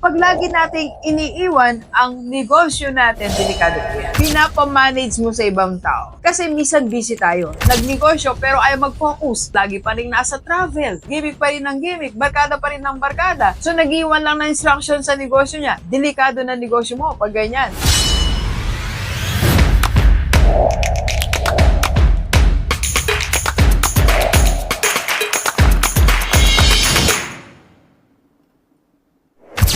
Pag lagi nating iniiwan ang negosyo natin, delikado po yan. Pinapamanage mo sa ibang tao. Kasi minsan busy tayo. Nagnegosyo pero ayaw mag-focus. Lagi pa rin nasa travel. Gimmick pa rin ng gimmick. Barkada pa rin ng barkada. So nag-iwan lang ng instruction sa negosyo niya. Delikado na negosyo mo pag ganyan.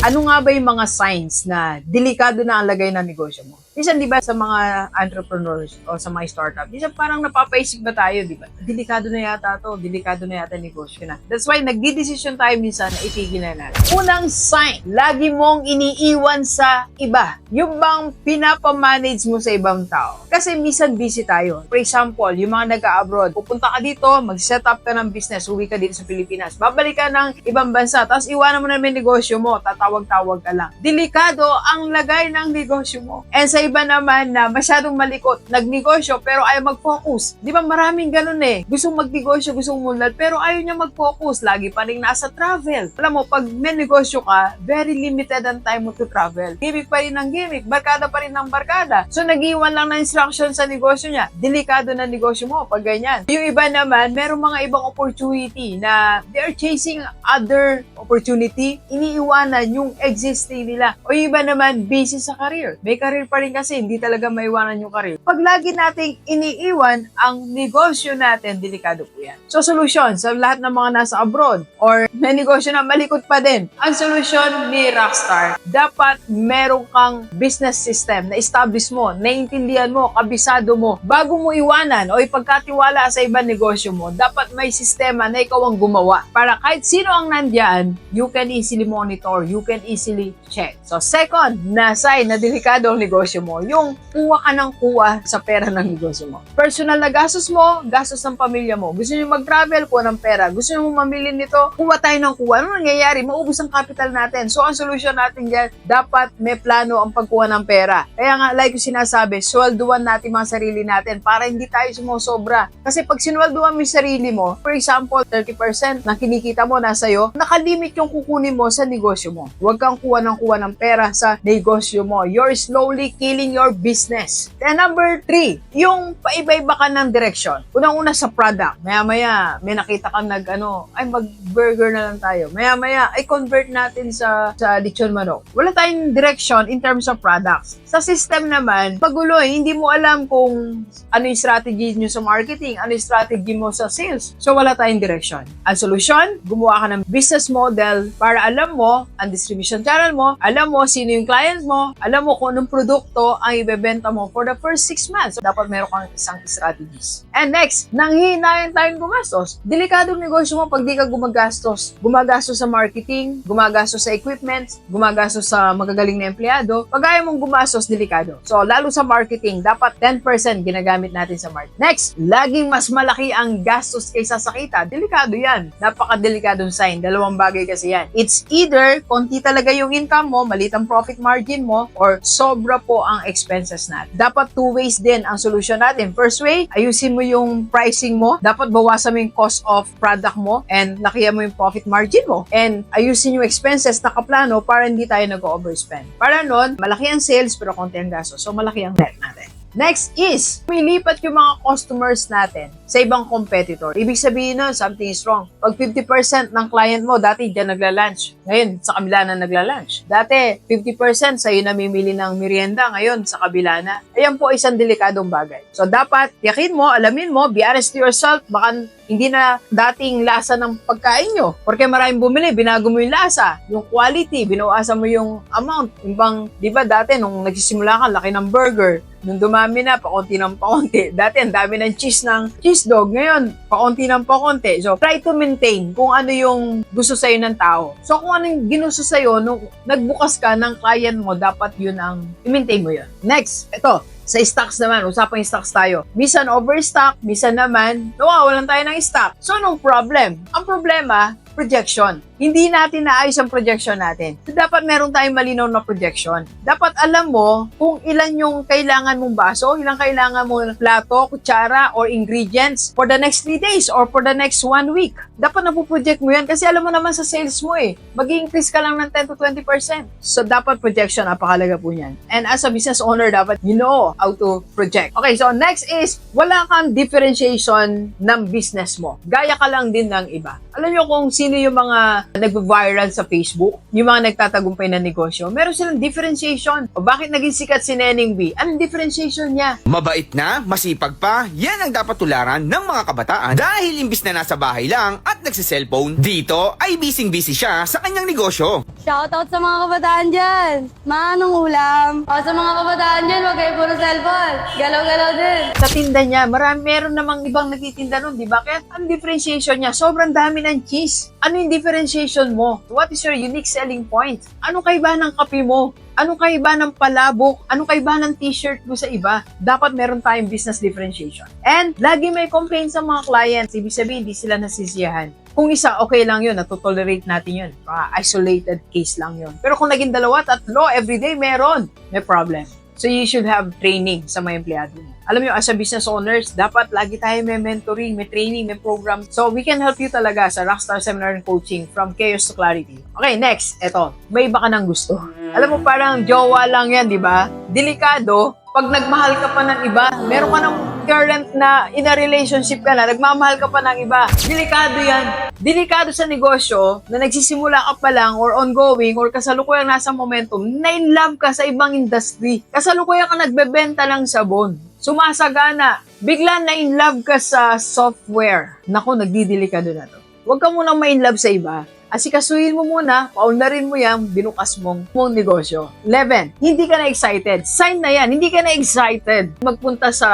Ano nga ba yung mga signs na delikado na ang lagay ng negosyo mo? Minsan, di ba, sa mga entrepreneurs o sa mga startup, minsan parang napapaisip ba tayo, di ba? Delikado na yata to, delikado na yata negosyo na. That's why, nagdi-decision tayo minsan na itigil na natin. Unang sign, lagi mong iniiwan sa iba. Yung bang pinapamanage mo sa ibang tao. Kasi minsan busy tayo. For example, yung mga nag-abroad, pupunta ka dito, mag-set up ka ng business, uwi ka dito sa Pilipinas, babalik ka ng ibang bansa, tapos iwanan mo na yung negosyo mo, tatawag-tawag ka lang. Delikado ang lagay ng negosyo mo. And sa iba naman na masyadong malikot, nagnegosyo pero ayaw mag-focus. Di ba maraming ganun eh. Gustong magnegosyo, gustong mulad, pero ayaw niya mag-focus. Lagi pa rin nasa travel. Alam mo, pag may negosyo ka, very limited ang time mo to travel. Gimmick pa rin ng gimmick, barkada pa rin ng barkada. So nag-iwan lang ng instruction sa negosyo niya. Delikado na negosyo mo pag ganyan. Yung iba naman, merong mga ibang opportunity na they are chasing other opportunity, iniiwanan yung existing nila. O yung iba naman, busy sa career. May career pa rin kasi, hindi talaga maiwanan yung career. Pag lagi nating iniiwan ang negosyo natin, delikado po yan. So, solusyon sa lahat ng mga nasa abroad or may negosyo na malikot pa din. Ang solusyon ni Rockstar, dapat meron kang business system na establish mo, naiintindihan mo, kabisado mo, bago mo iwanan o ipagkatiwala sa ibang negosyo mo, dapat may sistema na ikaw ang gumawa. Para kahit sino ang nandyan, you can easily monitor, you can easily check. So, second, na sign na delikado ang negosyo mo, yung kuha ka ng kuha sa pera ng negosyo mo. Personal na gastos mo, gastos ng pamilya mo. Gusto nyo mag-travel, kuha ng pera. Gusto nyo mamili nito, kuha tayo ng kuha. Ano nangyayari? Maubos ang capital natin. So, ang solusyon natin dyan, dapat may plano ang pagkuha ng pera. Kaya nga, like ko sinasabi, swelduan natin mga sarili natin para hindi tayo sumusobra. Kasi pag sinwelduan mo yung sarili mo, for example, 30% ng kinikita mo nasa iyo, nakalimit yung kukunin mo sa negosyo mo. Huwag kang kuha ng kuha ng pera sa negosyo mo. You're slowly killing your business. And number three, yung paiba-iba ka ng direction. Unang-una sa product. Maya-maya, may nakita kang nag, ano, ay mag-burger na lang tayo. Maya-maya, ay convert natin sa, sa lechon manok. Wala tayong direction in terms of products. Sa system naman, pagulo eh, hindi mo alam kung ano yung strategy nyo sa marketing, ano yung strategy mo sa sales. So, wala tayong direction. Ang solusyon, gumawa ka ng business model para alam mo ang distribution channel mo, alam mo sino yung client mo, alam mo kung anong produkto ang ibebenta mo for the first six months. So, dapat meron kang isang strategies. And next, nanghihinayan tayong gumastos. Delikadong negosyo mo pag di ka gumagastos. Gumagastos sa marketing, gumagastos sa equipment, gumagastos sa magagaling na empleyado. Pag ayaw mong gumastos, delikado. So, lalo sa marketing, dapat 10% ginagamit natin sa marketing. Next, laging mas malaki ang gastos kaysa sa kita. Delikado yan. Napakadelikadong sign. Dalawang bagay kasi yan. It's either konti talaga yung income mo, maliit ang profit margin mo, or sobra po ang expenses natin. Dapat two ways din ang solusyon natin. First way, ayusin mo yung pricing mo. Dapat bawasan mo yung cost of product mo and lakihan mo yung profit margin mo. And ayusin yung expenses na kaplano para hindi tayo nag-overspend. Para nun, malaki ang sales pero konti ang gastos. So malaki ang net natin. Next is, pilipat yung mga customers natin sa ibang competitor. Ibig sabihin nun, something is wrong. Pag 50% ng client mo, dati dyan nagla-lunch. Ngayon, sa kabila na nagla-lunch. Dati, 50% sa'yo namimili ng merienda. Ngayon, sa kabila na. Ayan po isang delikadong bagay. So, dapat, yakin mo, alamin mo, be honest to yourself, baka hindi na dating lasa ng pagkain nyo. Porque maraming bumili, binago mo yung lasa, yung quality, binawasan mo yung amount. Yung di ba dati nung nagsisimula ka, laki ng burger, nung dumami na, pakonti ng pakonti. Dati, ang dami ng cheese ng cheese dog. Ngayon, pakonti ng pakonti. So, try to maintain kung ano yung gusto sa'yo ng tao. So, kung ano yung ginusto sa'yo, nung nagbukas ka ng client mo, dapat yun ang, i-maintain mo yun. Next, ito, sa stocks naman, usapang stocks tayo. Misan overstock, misan naman, nawawalan tayo ng stock. So, anong problem? Ang problema, projection. Hindi natin naayos ang projection natin. So, dapat meron tayong malinaw na projection. Dapat alam mo kung ilan yung kailangan mong baso, ilang kailangan mong plato, kutsara, or ingredients for the next 3 days or for the next 1 week. Dapat napuproject mo yan kasi alam mo naman sa sales mo eh, mag increase ka lang ng 10 to 20%. So, dapat projection, napakalaga po niyan. And as a business owner, dapat you know how to project. Okay, so next is, wala kang differentiation ng business mo. Gaya ka lang din ng iba. Alam niyo kung sino yung mga nag-viral sa Facebook, yung mga nagtatagumpay na negosyo, meron silang differentiation. O bakit naging sikat si Neneng B? Anong differentiation niya? Mabait na, masipag pa, yan ang dapat tularan ng mga kabataan dahil imbis na nasa bahay lang at nagsiselfone, dito ay busy-busy siya sa kanyang negosyo. Shoutout sa mga kabataan dyan. Manong ulam. O sa mga kabataan dyan, wag kayo puro cellphone. Galaw-galaw din. Sa tinda niya, marami, meron namang ibang nagtitinda nun, di ba? Kaya ang differentiation niya, sobrang dami ng cheese. Ano yung differentiation mo? What is your unique selling point? Ano kaiba ng kape mo? Ano kaiba ng palabok? Ano kaiba ng t-shirt mo sa iba? Dapat meron tayong business differentiation. And lagi may complaint sa mga clients. Ibig sabihin, hindi sila nasisiyahan. Kung isa, okay lang yun. Natutolerate natin yun. Ah, isolated case lang yun. Pero kung naging dalawa, tatlo, everyday, meron. May problem. So you should have training sa mga empleyado mo. Alam mo, as a business owners, dapat lagi tayo may mentoring, may training, may program. So we can help you talaga sa Rockstar Seminar and Coaching from Chaos to Clarity. Okay, next, eto. May iba ka ng gusto. Alam mo, parang jowa lang yan, di ba? Delikado, pag nagmahal ka pa ng iba, meron ka ng current na in a relationship ka na, nagmamahal ka pa ng iba. Delikado yan. Delikado sa negosyo na nagsisimula ka pa lang or ongoing or kasalukuyang nasa momentum, na in love ka sa ibang industry. Kasalukuyang ka nagbebenta ng sabon. Sumasagana. Bigla na in love ka sa software. Nako, nagdidelikado na to. Huwag ka munang ma-in love sa iba. Asikasuhin mo muna, paundarin mo yan, binukas mong, mong negosyo. 11. Hindi ka na excited. Sign na yan. Hindi ka na excited magpunta sa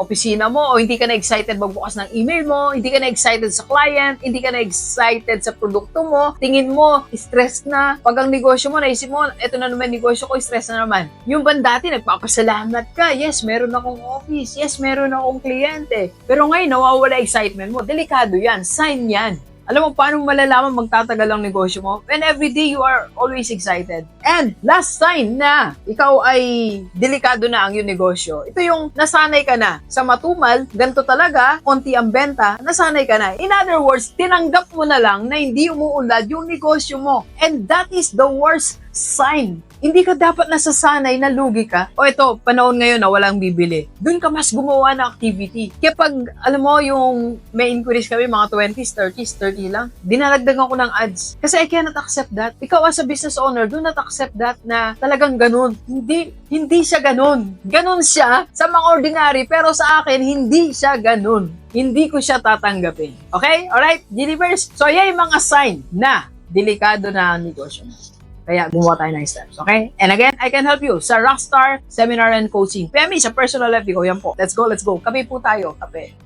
opisina mo o hindi ka na excited magbukas ng email mo, hindi ka na excited sa client, hindi ka na excited sa produkto mo, tingin mo, stress na. Pag ang negosyo mo, naisip mo, eto na naman negosyo ko, stress na naman. Yung ban dati, nagpapasalamat ka. Yes, meron akong office. Yes, meron akong kliyente. Pero ngayon, nawawala excitement mo. Delikado yan. Sign yan. Alam mo, paano malalaman magtatagal ang negosyo mo? When every day you are always excited. And last sign na ikaw ay delikado na ang iyong negosyo. Ito yung nasanay ka na sa matumal, ganito talaga, konti ang benta, nasanay ka na. In other words, tinanggap mo na lang na hindi umuunlad yung negosyo mo. And that is the worst sign hindi ka dapat nasasanay na lugi ka. O ito, panahon ngayon na walang bibili. Doon ka mas gumawa ng activity. Kaya pag, alam mo, yung may inquiries kami, mga 20s, 30s, 30 lang, dinalagdagan ko ng ads. Kasi I cannot accept that. Ikaw as a business owner, do not accept that na talagang ganun. Hindi, hindi siya ganun. Ganun siya sa mga ordinary, pero sa akin, hindi siya ganun. Hindi ko siya tatanggapin. Okay? Alright? Delivers? So, yan yung mga sign na delikado na negosyo mo. Kaya gumawa tayo ng steps, okay? And again, I can help you sa Rockstar Seminar and Coaching. PME sa personal FB ko, yan po. Let's go, let's go. Kape po tayo, kape.